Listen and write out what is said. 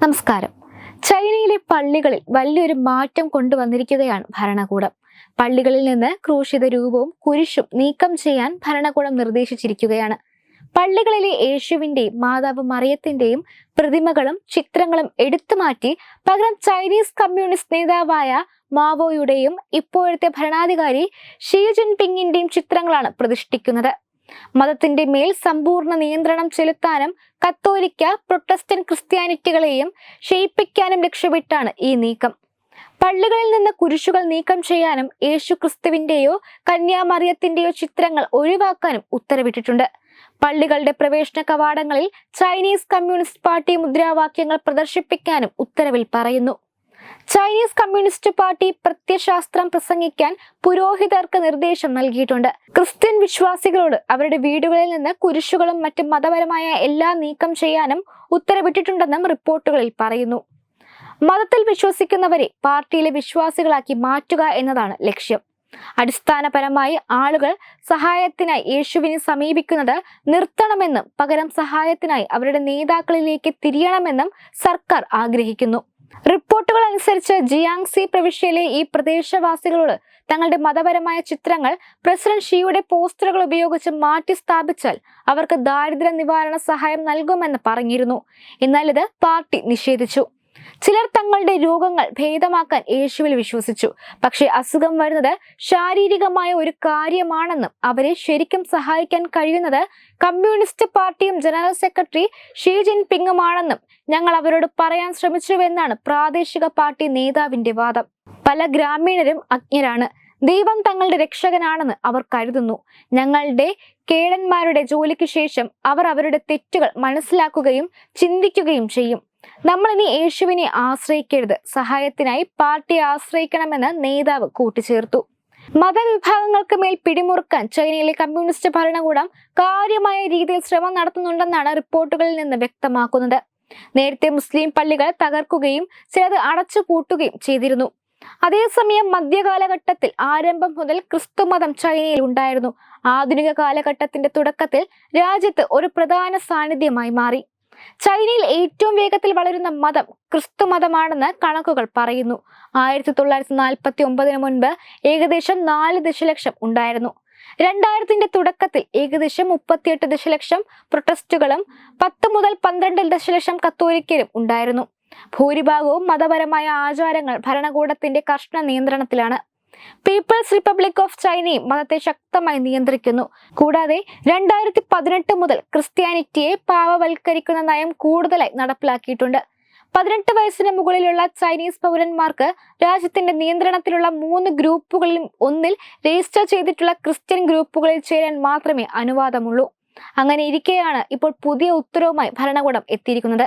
നമസ്കാരം. ചൈനയിലെ പള്ളികളിൽ വലിയൊരു മാറ്റം കൊണ്ടുവന്നിരിക്കുകയാണ് ഭരണകൂടം. പള്ളികളിൽ നിന്ന് ക്രൂശിത രൂപവും കുരിശും നീക്കം ചെയ്യാൻ ഭരണകൂടം നിർദ്ദേശിച്ചിരിക്കുകയാണ്. പള്ളികളിലെ യേശുവിന്റെയും മാതാവ് മറിയത്തിന്റെയും പ്രതിമകളും ചിത്രങ്ങളും എടുത്തുമാറ്റി പകരം ചൈനീസ് കമ്മ്യൂണിസ്റ്റ് നേതാവായ മാവോയുടെയും ഇപ്പോഴത്തെ ഭരണാധികാരി ഷീ ജിൻപിങ്ങിന്റെയും ചിത്രങ്ങളാണ് പ്രതിഷ്ഠിക്കുന്നത്. മതത്തിന്റെ മേൽ സമ്പൂർണ നിയന്ത്രണം ചെലുത്താനും കത്തോലിക്ക പ്രൊട്ടസ്റ്റന്റ് ക്രിസ്ത്യാനിറ്റികളെയും ക്ഷയിപ്പിക്കാനും ലക്ഷ്യമിട്ടാണ് ഈ നീക്കം. പള്ളികളിൽ നിന്ന് കുരിശുകൾ നീക്കം ചെയ്യാനും യേശു ക്രിസ്തുവിന്റെയോ കന്യാമറിയത്തിന്റെയോ ചിത്രങ്ങൾ ഒഴിവാക്കാനും ഉത്തരവിട്ടിട്ടുണ്ട്. പള്ളികളുടെ പ്രവേശന കവാടങ്ങളിൽ ചൈനീസ് കമ്മ്യൂണിസ്റ്റ് പാർട്ടി മുദ്രാവാക്യങ്ങൾ പ്രദർശിപ്പിക്കാനും ഉത്തരവിൽ പറയുന്നു. ചൈനീസ് കമ്മ്യൂണിസ്റ്റ് പാർട്ടി പ്രത്യശാസ്ത്രം പ്രസംഗിക്കാൻ പുരോഹിതർക്ക് നിർദ്ദേശം നൽകിയിട്ടുണ്ട്. ക്രിസ്ത്യൻ വിശ്വാസികളോട് അവരുടെ വീടുകളിൽ നിന്ന് കുരിശുകളും മറ്റ് മതപരമായ എല്ലാ നീക്കം ചെയ്യാനും ഉത്തരവിട്ടിട്ടുണ്ടെന്നും റിപ്പോർട്ടുകളിൽ പറയുന്നു. മതത്തിൽ വിശ്വസിക്കുന്നവരെ പാർട്ടിയിലെ വിശ്വാസികളാക്കി മാറ്റുക എന്നതാണ് ലക്ഷ്യം. അടിസ്ഥാനപരമായി ആളുകൾ സഹായത്തിനായി യേശുവിനെ സമീപിക്കുന്നത് നിർത്തണമെന്നും പകരം സഹായത്തിനായി അവരുടെ നേതാക്കളിലേക്ക് തിരിയണമെന്നും സർക്കാർ ആഗ്രഹിക്കുന്നു. റിപ്പോർട്ടുകൾ അനുസരിച്ച് ജിയാങ്സി പ്രവിശ്യയിലെ ഈ പ്രദേശവാസികളോട് തങ്ങളുടെ മതപരമായ ചിത്രങ്ങൾ പ്രസിഡന്റ് ഷിയുടെ പോസ്റ്ററുകൾ ഉപയോഗിച്ച് മാറ്റി സ്ഥാപിച്ചാൽ അവർക്ക് ദാരിദ്ര്യ നിവാരണ സഹായം നൽകുമെന്ന് പറഞ്ഞിരുന്നു. എന്നാൽ ഇത് പാർട്ടി നിഷേധിച്ചു. ചിലർ തങ്ങളുടെ രോഗങ്ങൾ ഭേദമാക്കാൻ യേശുവിൽ വിശ്വസിച്ചു. പക്ഷേ അസുഖം വരുന്നത് ശാരീരികമായ ഒരു കാര്യമാണെന്നും അവരെ ശരിക്കും സഹായിക്കാൻ കഴിയുന്നത് കമ്മ്യൂണിസ്റ്റ് പാർട്ടിയും ജനറൽ സെക്രട്ടറി ഷീ ജിൻ പിങ്ങുമാണെന്നും ഞങ്ങൾ അവരോട് പറയാൻ ശ്രമിച്ചുവെന്നാണ് പ്രാദേശിക പാർട്ടി നേതാവിന്റെ വാദം. പല ഗ്രാമീണരും അജ്ഞരാണ്. ദൈവം തങ്ങളുടെ രക്ഷകനാണെന്ന് അവർ കരുതുന്നു. ഞങ്ങളുടെ കേടന്മാരുടെ ജോലിക്ക് ശേഷം അവർ അവരുടെ തെറ്റുകൾ മനസ്സിലാക്കുകയും ചിന്തിക്കുകയും ചെയ്യും. നമ്മൾ ഇനി യേശുവിനെ ആശ്രയിക്കരുത്. സഹായത്തിനായി പാർട്ടിയെ ആശ്രയിക്കണമെന്ന് നേതാവ് കൂട്ടിച്ചേർത്തു. മതവിഭാഗങ്ങൾക്ക് മേൽ പിടിമുറുക്കാൻ ചൈനയിലെ കമ്മ്യൂണിസ്റ്റ് ഭരണകൂടം കാര്യമായ രീതിയിൽ ശ്രമം നടത്തുന്നുണ്ടെന്നാണ് റിപ്പോർട്ടുകളിൽ നിന്ന് വ്യക്തമാക്കുന്നത്. നേരത്തെ മുസ്ലിം പള്ളികൾ തകർക്കുകയും ചിലത് അടച്ചുപൂട്ടുകയും ചെയ്തിരുന്നു. അതേസമയം മധ്യകാലഘട്ടത്തിൽ ആരംഭം മുതൽ ക്രിസ്തുമതം ചൈനയിൽ ഉണ്ടായിരുന്നു. ആധുനിക കാലഘട്ടത്തിന്റെ തുടക്കത്തിൽ രാജ്യത്ത് ഒരു പ്രധാന സാന്നിധ്യമായി മാറി. ചൈനയിൽ ഏറ്റവും വേഗത്തിൽ വളരുന്ന മതം ക്രിസ്തു മതമാണെന്ന് കണക്കുകൾ പറയുന്നു. ആയിരത്തി തൊള്ളായിരത്തി നാൽപ്പത്തി ഒമ്പതിന് മുൻപ് ഏകദേശം നാല് ദശലക്ഷം ഉണ്ടായിരുന്നു. രണ്ടായിരത്തിന്റെ തുടക്കത്തിൽ ഏകദേശം മുപ്പത്തിയെട്ട് ദശലക്ഷം പ്രൊട്ടസ്റ്റുകളും പത്ത് മുതൽ പന്ത്രണ്ട് ദശലക്ഷം കത്തോലിക്കരും ഉണ്ടായിരുന്നു. ഭൂരിഭാഗവും മതപരമായ ആചാരങ്ങൾ ഭരണകൂടത്തിന്റെ കർശന നിയന്ത്രണത്തിലാണ്. പീപ്പിൾസ് റിപ്പബ്ലിക് ഓഫ് ചൈനയും മതത്തെ ശക്തമായി നിയന്ത്രിക്കുന്നു. കൂടാതെ രണ്ടായിരത്തി പതിനെട്ട് മുതൽ ക്രിസ്ത്യാനിറ്റിയെ പാവവൽക്കരിക്കുന്ന നയം കൂടുതലായി നടപ്പിലാക്കിയിട്ടുണ്ട്. പതിനെട്ട് വയസ്സിന് മുകളിലുള്ള ചൈനീസ് പൗരന്മാർക്ക് രാജ്യത്തിന്റെ നിയന്ത്രണത്തിലുള്ള മൂന്ന് ഗ്രൂപ്പുകളിൽ ഒന്നിൽ രജിസ്റ്റർ ചെയ്തിട്ടുള്ള ക്രിസ്ത്യൻ ഗ്രൂപ്പുകളിൽ ചേരാൻ മാത്രമേ അനുവാദമുള്ളൂ. അങ്ങനെ ഇരിക്കെയാണ് ഇപ്പോൾ പുതിയ ഉത്തരവുമായി ഭരണകൂടം എത്തിയിരിക്കുന്നത്.